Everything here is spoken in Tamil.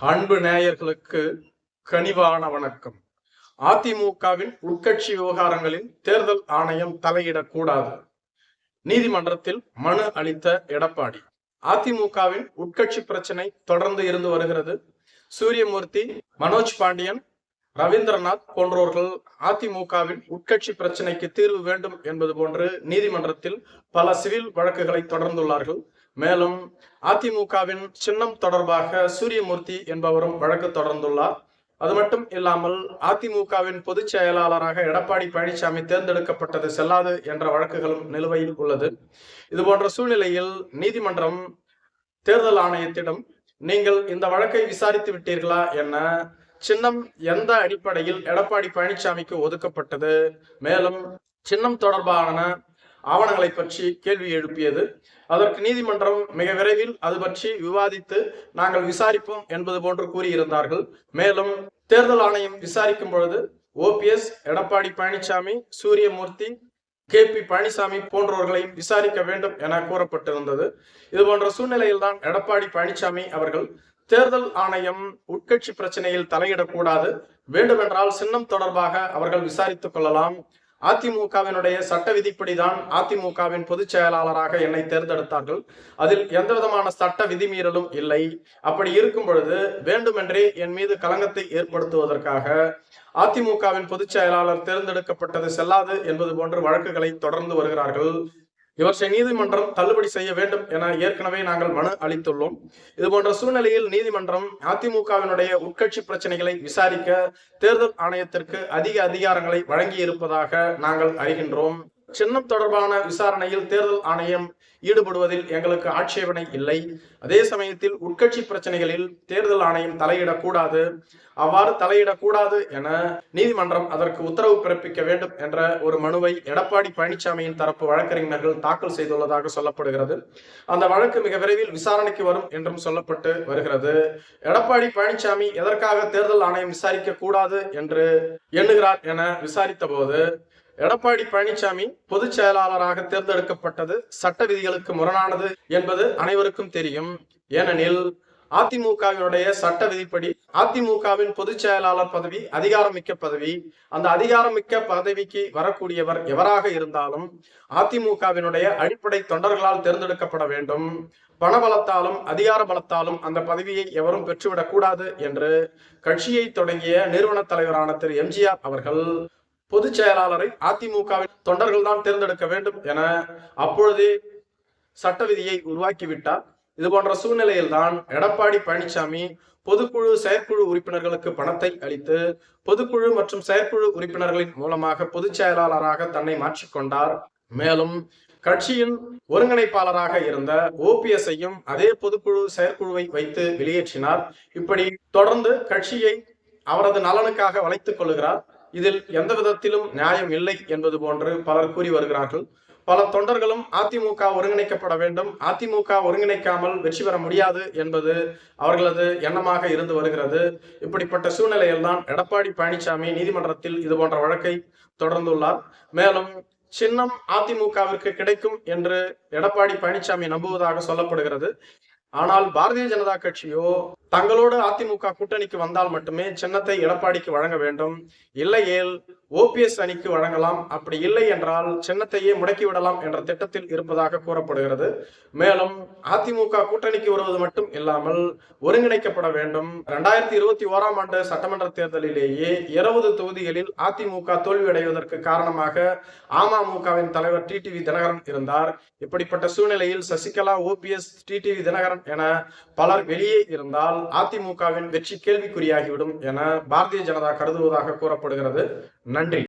அன்பு நேயர்களுக்கு கனிவான வணக்கம். அதிமுகவின் உட்கட்சி விவகாரங்களில் தேர்தல் ஆணையம் தலையிடக்கூடாது. நீதிமன்றத்தில் மனு அளித்த எடப்பாடி. அதிமுகவின் உட்கட்சி பிரச்சனை தொடர்ந்து இருந்து வருகிறது. சூரியமூர்த்தி மனோஜ் பாண்டியன் ரவீந்திரநாத் போன்றோர்கள் அதிமுகவின் உட்கட்சி பிரச்சனைக்கு தீர்வு வேண்டும் என்பது போன்று நீதிமன்றத்தில் பல சிவில் வழக்குகளை தொடர்ந்துள்ளார்கள். மேலும் அதிமுகவின் சின்னம் தொடர்பாக சூரியமூர்த்தி என்பவரும் வழக்கு தொடர்ந்துள்ளார். அது மட்டும் இல்லாமல் அதிமுகவின் பொதுச் செயலாளராக எடப்பாடி பழனிசாமி தேர்ந்தெடுக்கப்பட்டது செல்லாது என்ற வழக்குகளும் நிலுவையில் உள்ளது. இது போன்ற சூழ்நிலையில் நீதிமன்றம் தேர்தல் ஆணையத்திடம் நீங்கள் இந்த வழக்கை விசாரித்து விட்டீர்களா என சின்னம் எந்த அடிப்படையில் எடப்பாடி பழனிசாமிக்கு ஒதுக்கப்பட்டது? மேலும் சின்னம் தொடர்பான ஆவணங்களை பற்றி கேள்வி எழுப்பியது. அதற்கு நீதிமன்றம் மிக விரைவில் அது பற்றி விவாதித்து நாங்கள் விசாரிப்போம் என்பது போன்று கூறியிருந்தார்கள். மேலும் தேர்தல் ஆணையம் விசாரிக்கும் பொழுது OPS Edappadi Palaniswami Suriyamoorthy K P Palaniswami போன்றவர்களையும் விசாரிக்க வேண்டும் என கூறப்பட்டிருந்தது. இது போன்ற சூழ்நிலையில்தான் எடப்பாடி பழனிசாமி அவர்கள் தேர்தல் ஆணையம் உட்கட்சி பிரச்சனையில் தலையிடக்கூடாது. வேண்டுமென்றால் சின்னம் தொடர்பாக அவர்கள் விசாரித்துக் கொள்ளலாம். அதிமுகவினுடைய சட்ட விதிப்படிதான் அதிமுகவின் பொதுச் செயலாளராக என்னை தேர்ந்தெடுத்தார்கள். அதில் எந்த விதமான சட்ட விதிமீறலும் இல்லை. அப்படி இருக்கும் பொழுது வேண்டுமென்றே என் மீது களங்கத்தை ஏற்படுத்துவதற்காக அதிமுகவின் பொதுச் செயலாளர் தேர்ந்தெடுக்கப்பட்டது செல்லாது என்பது போன்ற வழக்குகளை தொடர்ந்து வருகிறார்கள். இவற்றை நீதிமன்றம் தள்ளுபடி செய்ய வேண்டும் என ஏற்கனவே நாங்கள் மனு அளித்துள்ளோம். இது போன்ற சூழ்நிலையில் நீதிமன்றம் அதிமுகவினுடைய உட்கட்சி பிரச்சனைகளை விசாரிக்க தேர்தல் ஆணையத்திற்கு அதிக அதிகாரங்களை வழங்கி இருப்பதாக நாங்கள் அறிகின்றோம். சின்னம் தொடர்பான விசாரணையில் தேர்தல் ஆணையம் ஈடுபடுவதில் எங்களுக்கு ஆட்சேபனை இல்லை. அதே சமயத்தில் உட்கட்சி பிரச்சனைகளில் தேர்தல் ஆணையம் தலையிடக்கூடாது. அவ்வாறு தலையிடக்கூடாது என நீதிமன்றம் அதற்கு உத்தரவு பிறப்பிக்க வேண்டும் என்ற ஒரு மனுவை எடப்பாடி பழனிசாமியின் தரப்பு வழக்கறிஞர்கள் தாக்கல் செய்துள்ளதாக சொல்லப்படுகிறது. அந்த வழக்கு மிக விரைவில் விசாரணைக்கு வரும் என்றும் சொல்லப்பட்டு வருகிறது. எடப்பாடி பழனிசாமி எதற்காக தேர்தல் ஆணையம் விசாரிக்க கூடாது என்று எண்ணுகிறார் என விசாரித்த போது எடப்பாடி பழனிசாமி பொதுச் செயலாளராக தேர்ந்தெடுக்கப்பட்டது சட்ட விதிகளுக்கு முரணானது என்பது அனைவருக்கும் தெரியும். ஏனெனில் அதிமுகவினுடைய சட்ட விதிப்படி அதிமுகவின் பொதுச் செயலாளர் பதவி அதிகாரமிக்க பதவி அந்த அதிகாரமிக்க பதவிக்கு வரக்கூடியவர் எவராக இருந்தாலும் அதிமுகவினுடைய அடிப்படை தொண்டர்களால் தேர்ந்தெடுக்கப்பட வேண்டும். பணபலத்தாலும் அதிகார பலத்தாலும் அந்த பதவியை எவரும் பெற்றுவிடக் கூடாது என்று கட்சியை தொடங்கிய நிறுவன தலைவரான திரு எம்ஜிஆர் அவர்கள் பொதுச் செயலாளரை அதிமுகவின் தொண்டர்கள் தான் தேர்ந்தெடுக்க வேண்டும் என அப்பொழுதே சட்ட விதியை உருவாக்கிவிட்டார். இது போன்ற சூழ்நிலையில் தான் எடப்பாடி பழனிசாமி பொதுக்குழு செயற்குழு உறுப்பினர்களுக்கு பணத்தை அளித்து பொதுக்குழு மற்றும் செயற்குழு உறுப்பினர்களின் மூலமாக பொதுச் செயலாளராக தன்னை மாற்றிக்கொண்டார் மேலும் கட்சியின் ஒருங்கிணைப்பாளராக இருந்த ஓபிஎஸ்ஐயும் அதே பொதுக்குழு செயற்குழுவை வைத்து வெளியேற்றினார். இப்படி தொடர்ந்து கட்சியை அவரது நலனுக்காக வளைத்துக் கொள்கிறார் இதில் எந்த விதத்திலும் நியாயம் இல்லை என்பது போன்று பலர் கூறி வருகிறார்கள். பல தொண்டர்களும் அதிமுக ஒருங்கிணைக்கப்பட வேண்டும். அதிமுக ஒருங்கிணைக்காமல் வெற்றி பெற முடியாது என்பது அவர்களது எண்ணமாக இருந்து வருகிறது. இப்படிப்பட்ட சூழ்நிலையில்தான் எடப்பாடி பழனிசாமி நீதிமன்றத்தில் இது போன்ற வழக்கை தொடர்ந்துள்ளார். மேலும் சின்னம் அதிமுகவிற்கு கிடைக்கும் என்று எடப்பாடி பழனிசாமி நம்புவதாக சொல்லப்படுகிறது. ஆனால் பாரதிய ஜனதா கட்சியோ தங்களோடு அதிமுக கூட்டணிக்கு வந்தால் மட்டுமே சின்னத்தை எடப்பாடிக்கு வழங்க வேண்டும். இல்லையேல் ஓபிஎஸ் அணிக்கு வழங்கலாம். அப்படி இல்லை என்றால் சின்னத்தையே முடக்கி விடலாம் என்ற திட்டத்தில் இருப்பதாக கூறப்படுகிறது. மேலும் அதிமுக கூட்டணிக்கு வருவது மட்டும் இல்லாமல் ஒருங்கிணைக்கப்பட வேண்டும். இரண்டாயிரத்தி இருபத்தி ஓராம் ஆண்டு சட்டமன்ற தேர்தலிலேயே இருபது தொகுதிகளில் அதிமுக தோல்வியடைவதற்கு காரணமாக அமமுகவின் தலைவர் டிடிவி தினகரன் இருந்தார். இப்படிப்பட்ட சூழ்நிலையில் சசிகலா ஓபிஎஸ் டிடிவி தினகரன் என பலர் வெளியே இருந்தால் அதிமுகவின் வெற்றி கேள்விக்குறியாகிவிடும் என பாரதிய ஜனதா கருதுவதாக கூறப்படுகிறது. நன்றி.